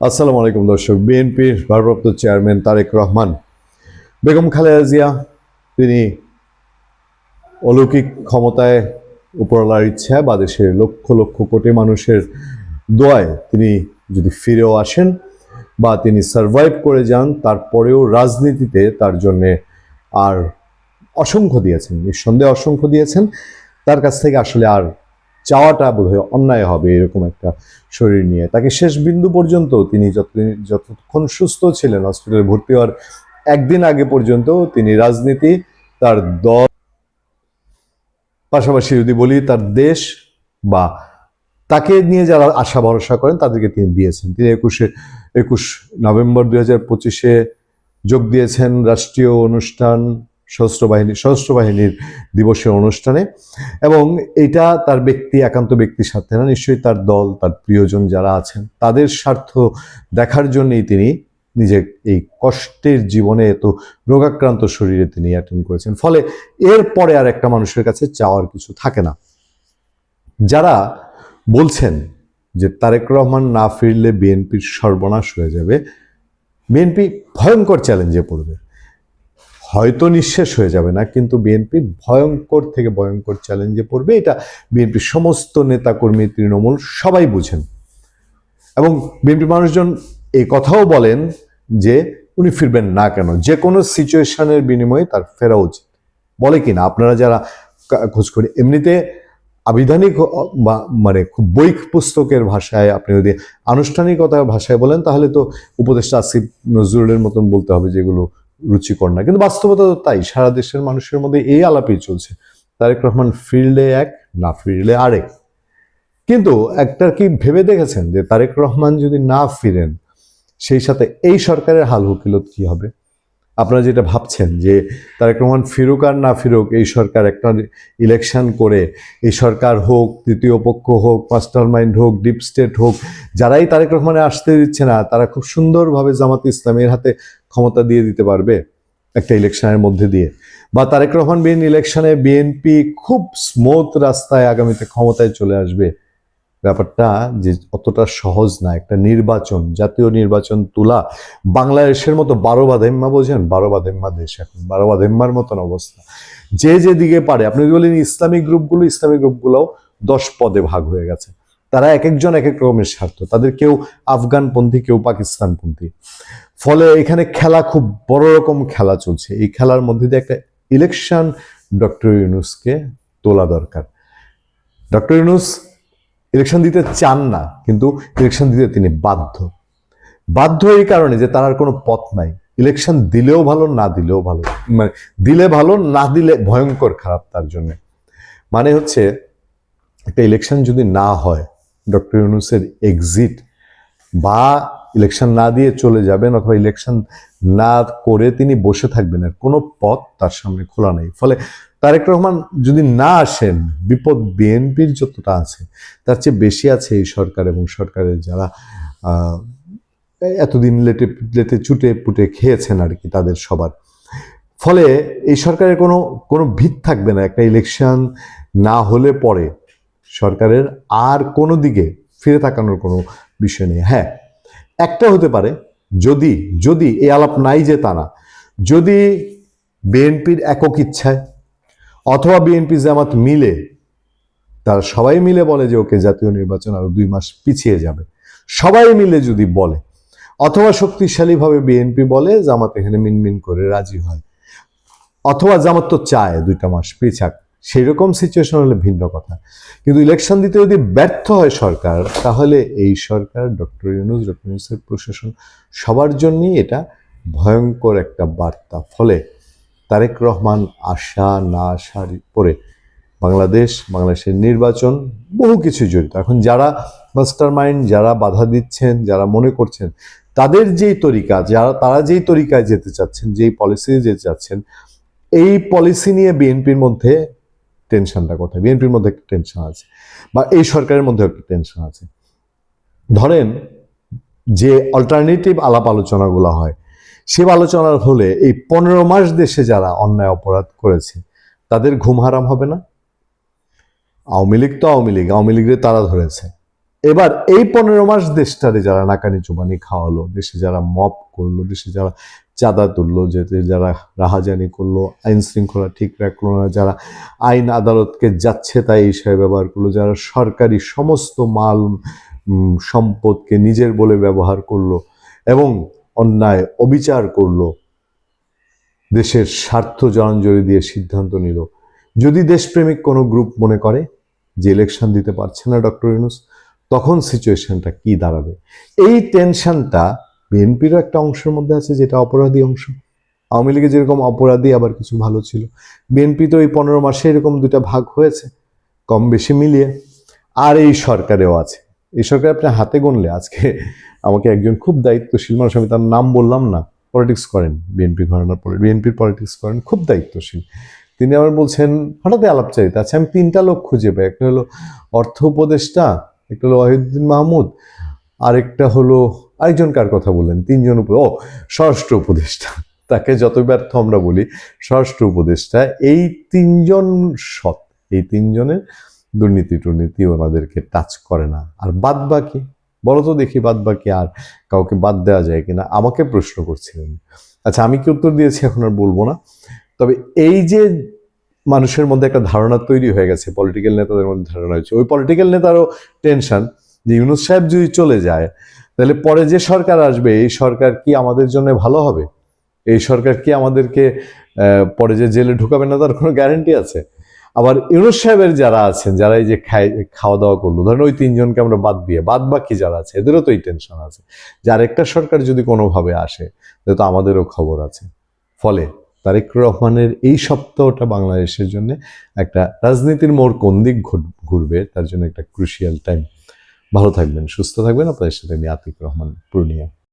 আসসালামু আলাইকুম দর্শক, বিএনপির ভারপ্রাপ্ত চেয়ারম্যান তারেক রহমান, বেগম খালেদা জিয়া, তিনি অলৌকিক ক্ষমতায় উপরলার ইচ্ছা বা দেশের লক্ষ লক্ষ কোটি মানুষের দোয়ায় তিনি যদি ফিরেও আসেন বা তিনি সারভাইভ করে যান, তারপরেও রাজনীতিতে তার জন্যে আর অসংখ্য দিয়েছেন, নিঃসন্দেহে অসংখ্য দিয়েছেন। তার কাছ থেকে আসলে আর চাওয়াটা বোধহয় অন্যায় হবে এরকম একটা শরীর নিয়ে। তাকে শেষ বিন্দু পর্যন্ত তিনি যত যতক্ষণ সুস্থ ছিলেন হসপিটালে ভর্তি হওয়ার একদিন আগে পর্যন্ত তিনি রাজনীতি, তার দল, পাশাপাশি যদি বলি তার দেশ বা তাকে নিয়ে যারা আশা ভরসা করেন, তাদেরকে তিনি দিয়েছেন। তিনি একুশে একুশ নভেম্বর দুই হাজার পঁচিশে যোগ দিয়েছেন রাষ্ট্রীয় অনুষ্ঠান সশস্ত্র বাহিনী সশস্ত্র বাহিনীর দিবসের অনুষ্ঠানে। এবং এটা তার ব্যক্তি, একান্ত ব্যক্তির স্বার্থে না, নিশ্চয়ই তার দল, তার প্রিয়জন যারা আছেন, তাদের স্বার্থ দেখার জন্যই তিনি নিজে এই কষ্টের জীবনে এত রোগাক্রান্ত শরীরে তিনি অ্যাটেন্ড করেছেন। ফলে এর পরে আর একটা মানুষের কাছে চাওয়ার কিছু থাকে না। যারা বলছেন যে তারেক রহমান না ফিরলে বিএনপির সর্বনাশ হয়ে যাবে, বিএনপি ভয়ঙ্কর চ্যালেঞ্জে পড়বে। হয়তো নিঃশেষ হয়ে যাবে না, কিন্তু বিএনপি ভয়ঙ্কর থেকে ভয়ঙ্কর চ্যালেঞ্জে পড়বে। এটা বিএনপির সমস্ত নেতাকর্মী, তৃণমূল সবাই বুঝেন। এবং বিএনপি মানুষজন এই কথাও বলেন যে উনি ফিরবেন না কেন, যে কোনো সিচুয়েশনের বিনিময়ে তার ফেরা উচিত। বলে কিনা আপনারা যারা খোঁজ করি এমনিতে আবিধানিক বা- মানে খুব বই পুস্তকের ভাষায় আপনি যদি আনুষ্ঠানিকতার ভাষায় বলেন, তাহলে তো উপদেষ্টা আসিফ নজরুলের মতন বলতে হবে যেগুলো রুচিকর না। কিন্তু বাস্তবতা তো তাই, সারা দেশের মানুষের মধ্যে এই আলাপই চলছে। তারেক রহমান ফিরলে এক, না ফিরলে আরেক। কিন্তু একটা কি ভেবে দেখেছেন যে তারেক রহমান যদি না ফিরেন, সেই সাথে এই সরকারের হাল হুকিলত কি হবে? আপনারা যেটা ভাবছেন যে তারেক রহমান ফিরুক আর না ফিরুক, এই সরকার একটা ইলেকশন করে, এই সরকার হোক তৃতীয় পক্ষ হোক মাস্টার মাইন্ড হোক ডিপ স্টেট হোক, যারাই তারেক রহমানে আসতে দিচ্ছে না, তারা খুব সুন্দরভাবে জামাত ইসলামের হাতে ক্ষমতা দিয়ে দিতে পারবে একটা ইলেকশনের মধ্যে দিয়ে। বা তারেক রহমান বিন ইলেকশনে বিএনপি খুব স্মুথ রাস্তায় আগামীতে ক্ষমতায় চলে আসবে। ব্যাপারটা যে অতটা সহজ না, একটা নির্বাচন, জাতীয় নির্বাচন তোলা, বাংলাদেশের মতো বারো বাধেম্মা বোঝেন? বারো বাধেম্মা দেশ এখন, বারো বাধেম্মার মতন অবস্থা। যে যেদিকে পারে, আপনি যদি বলেন ইসলামিক গ্রুপগুলো, ইসলামিক গ্রুপগুলোও দশ পদে ভাগ হয়ে গেছে। তারা এক একজন এক এক রকমের স্বার্থ। তাদের কেউ আফগানপন্থী, কেউ পাকিস্তানপন্থী। ফলে এখানে খেলা খুব বড় রকম খেলা চলছে। এই খেলার মধ্যে দিয়ে একটা ইলেকশন ডক্টর ইউনুসকে তোলা দরকার। ডক্টর ইউনুস ইলেকশন দিতে চান না, কিন্তু ইলেকশন দিতে তিনি বাধ্য। বাধ্য এই কারণে যে তার আর কোনো পথ নাই। ইলেকশন দিলেও ভালো, না দিলেও ভালো। মানে দিলে ভালো, না দিলে ভয়ঙ্কর খারাপ তার জন্য। মানে হচ্ছে, একটা ইলেকশন যদি না হয় ডক্টর ইউনুসের এক্সিট বা ইলেকশন না দিয়ে চলে যাবেন অথবা ইলেকশন না করে তিনি বসে থাকবেন আর কোনো পথ তার সামনে খোলা নেই। ফলে তারেক রহমান যদি না আসেন, বিপদ বিএনপির যতটা আছে, তার চেয়ে বেশি আছে এই সরকার এবং সরকারের যারা এতদিন লেটে লেটে চুটে পুটে খেয়েছেন আর কি তাদের সবার। ফলে এই সরকারের কোনো কোনো ভিত থাকবে না। একটা ইলেকশন না হলে পরে সরকারের আর কোনো দিকে ফিরে তাকানোর কোনো বিষয় নেই। হ্যাঁ একটা হতে পারে, যদি যদি এই আলাপ নাই যে তা না, যদি বিএনপির একক ইচ্ছায় অথবা বিএনপি জামাত মিলে, তারা সবাই মিলে বলে যে ওকে জাতীয় নির্বাচন আরও দুই মাস পিছিয়ে যাবে। সবাই মিলে যদি বলে, অথবা শক্তিশালীভাবে বিএনপি বলে জামাত এখানে মিনমিন করে রাজি হয়, অথবা জামাত তো চায় দুইটা মাস পিছাক সেই রকম সিচুয়েশন হলে ভিন্ন কথা। কিন্তু ইলেকশন দিতে যদি ব্যর্থ হয় সরকার, তাহলে এই সরকার ডক্টর ইউনুস ডক্টর ইউনুসের প্রশাসন, সবার জন্যই এটা ভয়ঙ্কর একটা বার্তা। ফলে তারেক রহমান আশা না আসার পরে বাংলাদেশ, বাংলাদেশের নির্বাচন বহু কিছু জড়িত। এখন যারা মাস্টার মাইন্ড যারা বাধা দিচ্ছেন, যারা মনে করছেন, তাদের যেই তরিকা, যারা, তারা যেই তরিকায় যেতে চাচ্ছেন, যেই পলিসি যেতে চাচ্ছেন, এই পলিসি নিয়ে বিএনপির মধ্যে টেনশনটা কোথায়? বিএনপির মধ্যে একটা টেনশন আছে, বা এই সরকারের মধ্যে একটা টেনশন আছে। ধরেন যে অল্টারনেটিভ আলাপ আলোচনাগুলো হয়, সে আলোচনার হলে এই পনেরো মাস দেশে যারা অন্যায় অপরাধ করেছে, তাদের ঘুম হারাম হবে না? আওয়ামী লীগ তো আওয়ামী লীগ, আওয়ামী লীগের তারা ধরেছে। এবার এই পনেরো মাস দেশটারে যারা নাকানি চুবানি খাওয়ালো, দেশে যারা মপ করল, দেশে যারা চাঁদা তুললো, যেতে যারা রাহাজানি করল, আইন শৃঙ্খলা ঠিক রাখল না, যারা আইন আদালতকে যাচ্ছে তাই হিসাবে ব্যবহার করল, যারা সরকারি সমস্ত মাল সম্পদকে নিজের বলে ব্যবহার করল এবং অন্যায় অবিচার করল, দেশের স্বার্থ জড়াঞ্জলি দিয়ে সিদ্ধান্ত নিল। যদি দেশপ্রেমিক কোনো গ্রুপ মনে করে যে ইলেকশন দিতে পারছে না ডক্টর ইউনুস তখন সিচুয়েশনটা কি দাঁড়াবে? এই টেনশনটা বিএনপিরও একটা অংশের মধ্যে আছে যেটা অপরাধী অংশ। আওয়ামী লীগে যেরকম অপরাধী আবার কিছু ভালো ছিল। বিএনপি তো এই পনেরো মাসে এরকম দুটা ভাগ হয়েছে কম বেশি মিলিয়ে। আর এই সরকারেও আছে। এই সরকার আপনি হাতে গুনলে, আজকে আমাকে একজন খুব দায়িত্বশীল মানুষ, আমি তার নাম বললাম না পলিটিক্স করেন বিএনপি ঘরানার পরে বিএনপির পলিটিক্স করেন, খুব দায়িত্বশীল। তিনি আবার বলছেন হঠাৎ আলাপচারিতা আচ্ছা আমি তিনটা লোক খুঁজে পাই। একটা হলো অর্থ উপদেষ্টা একটা হলো ওয়াহিদুদ্দিন মাহমুদ, আরেকটা হলো আরেকজন কার কথা বললেন? তিনজন উপ ও, স্বরাষ্ট্র উপদেষ্টা। তাকে যত ব্যর্থ আমরা বলি ষষ্ঠ উপদেষ্টা, এই তিনজন সৎ, এই তিনজনের দুর্নীতি টুর্নীতি ওনাদেরকে টাচ করে না। আর বাদ বাকি বলো তো দেখি বাদ বাকি আর কাউকে বাদ দেওয়া যায় কিনা, আমাকে প্রশ্ন করছিলেন। আচ্ছা আমি কি উত্তর দিয়েছি এখন আর বলব না। তবে এই যে মানুষের মধ্যে একটা ধারণা তৈরি হয়ে গেছে পলিটিক্যাল নেতাদের মধ্যে ধারণা হয়েছে। ওই পলিটিক্যাল নেতারও টেনশন যে ইউনুস সাহেব যদি চলে যায়, তাহলে পরে যে সরকার আসবে, এই সরকার কি আমাদের জন্য ভালো হবে? এই সরকার কি আমাদেরকে পরে যে জেলে ঢুকাবে না তার কোনো গ্যারেন্টি আছে? আবার ইউনুস সাহেবের যারা আছেন, যারা এই যে খাই খাওয়া দাওয়া করল, ধরেন ওই তিনজনকে আমরা বাদ দিয়ে, বাদ বাকি যারা আছে, এদেরও তো এই টেনশন আছে। যে আরেকটা সরকার যদি কোনোভাবে আসে তো আমাদেরও খবর আছে। ফলে তারেক রহমানের এই সপ্তাহটা বাংলাদেশের জন্য একটা রাজনীতির মোড় কোন দিক ঘুর- ঘুরবে, তার জন্য একটা ক্রুশিয়াল টাইম ভালো থাকবেন, সুস্থ থাকবেন। আপনাদের সাথে আমি আতিক রহমান, পূর্ণিয়া।